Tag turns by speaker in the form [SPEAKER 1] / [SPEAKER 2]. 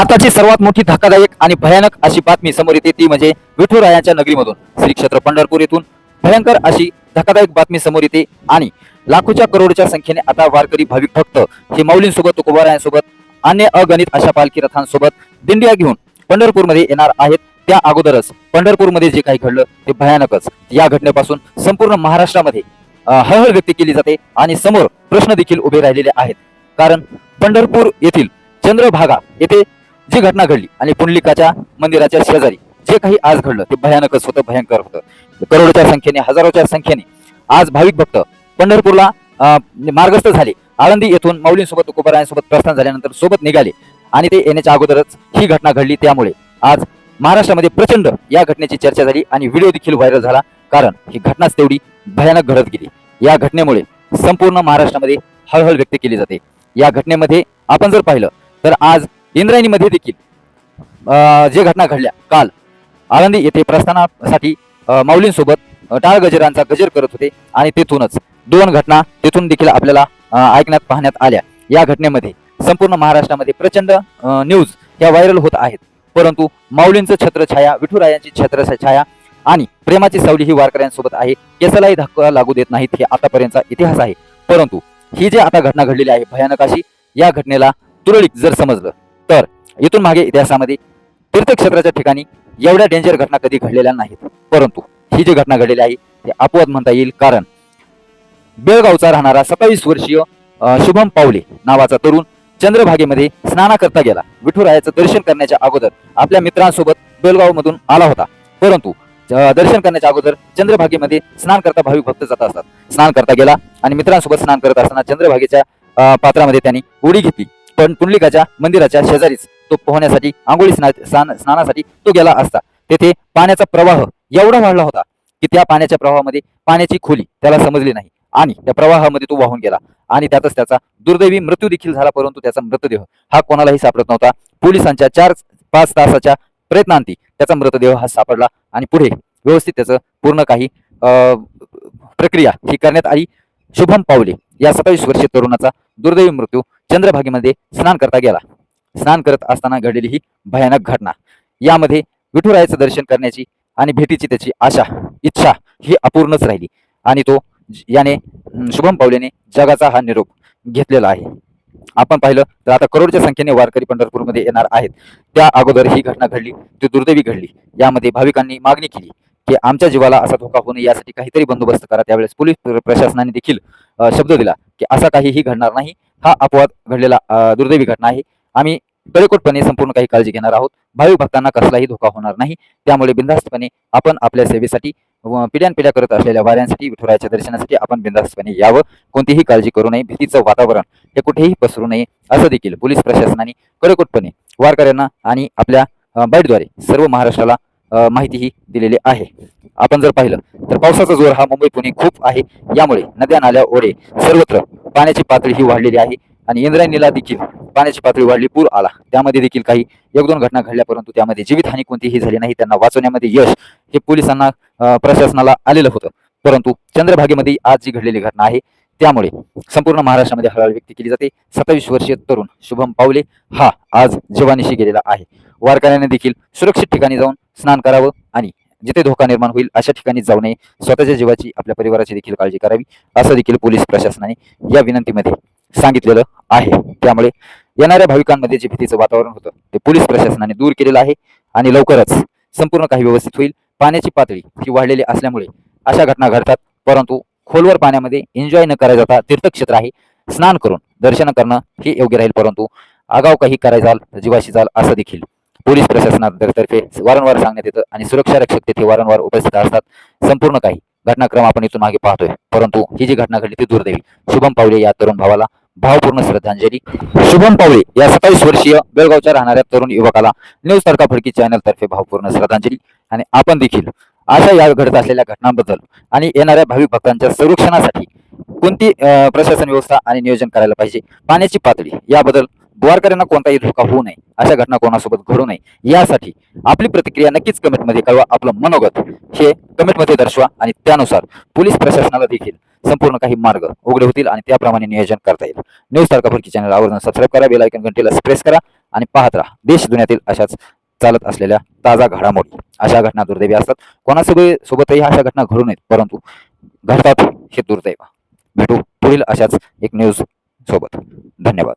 [SPEAKER 1] आताची सर्वात मोठी धक्कादायक आणि भयानक अशी बातमी समोर येते ती म्हणजे विठुरायाच्या नगरीमधून. श्री क्षेत्र पंढरपूर येथून. भयंकर अशी धक्कादायक बातमी समोर येते आणि लाखोच्या करोडच्या संख्येने आता वारकरी भाविक भक्त हे माऊलींसोबत तुकोबारायांसोबत अन्य अगणित अशा पालखी रथांसोबत दिंडिया घेऊन पंढरपूरमध्ये येणार आहेत. त्या अगोदरच पंढरपूरमध्ये जे काही घडलं ते भयानकच. या घटनेपासून संपूर्ण महाराष्ट्रामध्ये हळहळ व्यक्त केली जाते आणि समोर प्रश्न देखील उभे राहिलेले आहेत. कारण पंढरपूर येथील चंद्रभागा येथे जी घटना घडली आणि पुंडलिकाच्या मंदिराच्या शेजारी जे काही आज घडलं ते भयानकच होतं भयंकर होतं. करोडच्या संख्येने हजारोच्या संख्येने आज भाविक भक्त पंढरपूरला मार्गस्थ झाले. आळंदी येथून माऊलींसोबत तुकोबारायांसोबत प्रस्थान झाल्यानंतर सोबत निघाले आणि ते येण्याच्या अगोदरच ही घटना घडली. त्यामुळे आज महाराष्ट्रामध्ये प्रचंड या घटनेची चर्चा झाली आणि व्हिडिओ देखील व्हायरल झाला. कारण ही घटनाच तेवढी भयानक घडत गेली. या घटनेमुळे संपूर्ण महाराष्ट्रामध्ये हळहळ व्यक्त केली जाते. या घटनेमध्ये आपण जर पाहिलं तर आज इंद्रायणीमध्ये देखील अं, जे घटना घडल्या काल आळंदी येथे प्रस्थानासाठी माऊलींसोबत टाळ गजरांचा गजर करत होते आणि तेथूनच दोन घटना तेथून देखील आपल्याला ऐकण्यात पाहण्यात आल्या. या घटनेमध्ये संपूर्ण महाराष्ट्रामध्ये प्रचंड न्यूज ह्या व्हायरल होत आहेत. परंतु माऊलींचं छत्रछाया विठुरायांची छत्रछाया आणि प्रेमाची सावली ही वारकऱ्यांसोबत आहे. केसालाही धक्का लागू देत नाहीत हे आतापर्यंतचा इतिहास आहे. परंतु ही जी आता घटना घडलेली आहे भयानक अशी या घटनेला तुरळीक जर समजलं तर इथून मागे इतिहासामध्ये तीर्थक्षेत्राच्या ठिकाणी एवढ्या डेंजर घटना कधी घडलेल्या नाहीत. परंतु ही जी घटना घडलेली आहे ते अपवाद म्हणता येईल. कारण बेळगावचा राहणारा सत्तावीस वर्षीय शुभम पावले नावाचा तरुण चंद्रभागेमध्ये स्नानाकरता गेला. विठुरायाचं दर्शन करण्याच्या अगोदर आपल्या मित्रांसोबत बेळगाव मधून आला होता. परंतु दर्शन करण्याच्या अगोदर चंद्रभागेमध्ये स्नान करता भाविक भक्त जात असतात. स्नान करता गेला आणि मित्रांसोबत स्नान करत असताना चंद्रभागेच्या पात्रामध्ये त्यांनी उडी घेतली. पण पुंडलिकाच्या मंदिराच्या शेजारीच तो पोहण्यासाठी आंघोळी स्ना स्नान- स्नानासाठी तो गेला असता. तेथे पाण्याचा प्रवाह एवढा वाढला होता की त्या पाण्याच्या प्रवाहामध्ये पाण्याची खोली त्याला समजली नाही आणि त्या प्रवाहामध्ये तो वाहून गेला आणि त्यातच त्याचा दुर्दैवी मृत्यू देखील झाला परंतु त्याचा मृतदेह हा कोणालाही सापडत नव्हता. पोलिसांच्या चार पाच तासाच्या प्रयत्नांती त्याचा मृतदेह हा सापडला आणि पुढे व्यवस्थित त्याचं पूर्ण काही प्रक्रिया ही करण्यात आली. शुभम पावले या सत्तावीस वर्षीय तरुणाचा दुर्दैवी मृत्यू चंद्रभागेमध्ये स्नान करता गेला. स्नान करत असताना घडलेली ही भयानक घटना. यामध्ये विठुरायाचं दर्शन करण्याची आणि भेटीची त्याची आशा इच्छा ही अपूर्णच राहिली. आणि तो याने शुभम पावलेने जगाचा हा निरोप घेतलेला आहे. आपण पाहिलं तर आता करोडच्या संख्येने वारकरी पंढरपूरमध्ये येणार आहेत. त्या अगोदर ही घटना घडली ती दुर्दैवी घडली. यामध्ये भाविकांनी मागणी केली की आमच्या जीवाला असा धोका होऊ नये यासाठी काहीतरी बंदोबस्त करा. त्यावेळेस पोलीस प्रशासनाने देखील शब्द दिला की असा काहीही घडणार नाही. हा अपवाद घडलेला दुर्दैवी घटना आहे. आम्ही कडेकोटपणे संपूर्ण काही काळजी घेणार आहोत. भाविक भक्तांना कसलाही धोका होणार नाही. त्यामुळे बिनधास्तपणे आपण आपल्या सेवेसाठी व पिढ्यानपिढ्या करत असलेल्या वाऱ्यांसाठी विठुरायाच्या दर्शनासाठी आपण बिंदास्तपणे यावं. कोणतीही काळजी करू नये. भीतीचं वातावरण हे कुठेही पसरू नये असं देखील पोलीस प्रशासनाने कडेकोटपणे वारकऱ्यांना आणि आपल्या बाईटद्वारे सर्व महाराष्ट्राला माहिती माहितीही दिलेली आहे. आपण जर पाहिलं तर पावसाचा जोर हा मुंबई पुणे खूप आहे. यामुळे नद्या नाल्या ओढे सर्वत्र पाण्याची पातळी ही वाढलेली आहे आणि इंद्रायणीला देखील पाण्याची पातळी वाढली. पूर आला. त्यामध्ये देखील काही एक दोन घटना घडल्या परंतु त्यामध्ये जीवितहानी कोणतीही झाली नाही. त्यांना वाचवण्यामध्ये यश हे पोलिसांना प्रशासनाला आलेलं होतं. परंतु चंद्रभागेमध्ये आज जी घडलेली घटना आहे त्यामुळे संपूर्ण महाराष्ट्रामध्ये हळहळ व्यक्त केली जाते. सत्तावीस वर्षीय तरुण शुभम पावले हा आज जवानीशी गेलेला आहे. वारकऱ्याने देखील सुरक्षित ठिकाणी जाऊन स्नान करावं आणि जिथे धोका निर्माण होईल अशा ठिकाणी जाऊ नये. स्वतःच्या जीवाची आपल्या परिवाराची देखील काळजी करावी. असं देखील पोलीस प्रशासनाने या विनंतीमध्ये सांगितलेलं आहे. त्यामुळे येणाऱ्या भाविकांमध्ये जे भीतीचं वातावरण होतं ते पोलीस प्रशासनाने दूर केलेलं आहे आणि लवकरच संपूर्ण काही व्यवस्थित होईल. पाण्याची पातळी ही वाढलेली असल्यामुळे अशा घटना घडतात परंतु खोलवर पाण्यामध्ये एन्जॉय न करायला जाता तीर्थक्षेत्र आहे. स्नान करून दर्शन करणं हे योग्य राहील परंतु आगाव काही करायचाल जीवाशी जाल असं देखील पोलीस प्रशासनातर्फे वारंवार सांगण्यात येतं आणि सुरक्षा रक्षक तेथे वारंवार उपस्थित असतात. संपूर्ण काही घटनाक्रम आपण इथून मागे पाहतोय. परंतु ही जी घटना घडली ती दुर्दैवी. शुभम पावले या तरुण भावाला भावपूर्ण श्रद्धांजली. शुभम पावले या सत्तावीस वर्षीय बेळगावच्या राहणाऱ्या तरुण युवकाला न्यूज तडका फडकी चॅनल तर्फे भावपूर्ण श्रद्धांजली आणि आपण देखील अशा या घडत असलेल्या घटनांबद्दल आणि येणाऱ्या भाविक भक्तांच्या संरक्षणासाठी कोणती प्रशासन व्यवस्था आणि नियोजन करायला पाहिजे पाण्याची पातळी याबद्दल द्वारकऱ्यांना कोणताही धोका होऊ नये अशा घटना कोणासोबत घडू नये यासाठी आपली प्रतिक्रिया नक्कीच कमेंटमध्ये कळवा आपलं मनोगत हे कमेंटमध्ये दर्शवा आणि त्यानुसार पोलीस प्रशासनाला देखील संपूर्ण काही मार्ग उघडे होतील आणि त्याप्रमाणे नियोजन करता येईल. न्यूज तारका फडकी चॅनल आवर्जून सबस्क्राईब करा बेलायकन घंटेला प्रेस करा आणि पाहत राहा. देश दुनियातील अशाच चालत असलेल्या ताजा घडामोडी अशा घटना दुर्दैवी असतात. कोणासोबत सोबतही अशा घटना घडू नयेत परंतु घडतात हे दुर्दैव. भेटू पुढील अशाच एक न्यूज सोबत. धन्यवाद.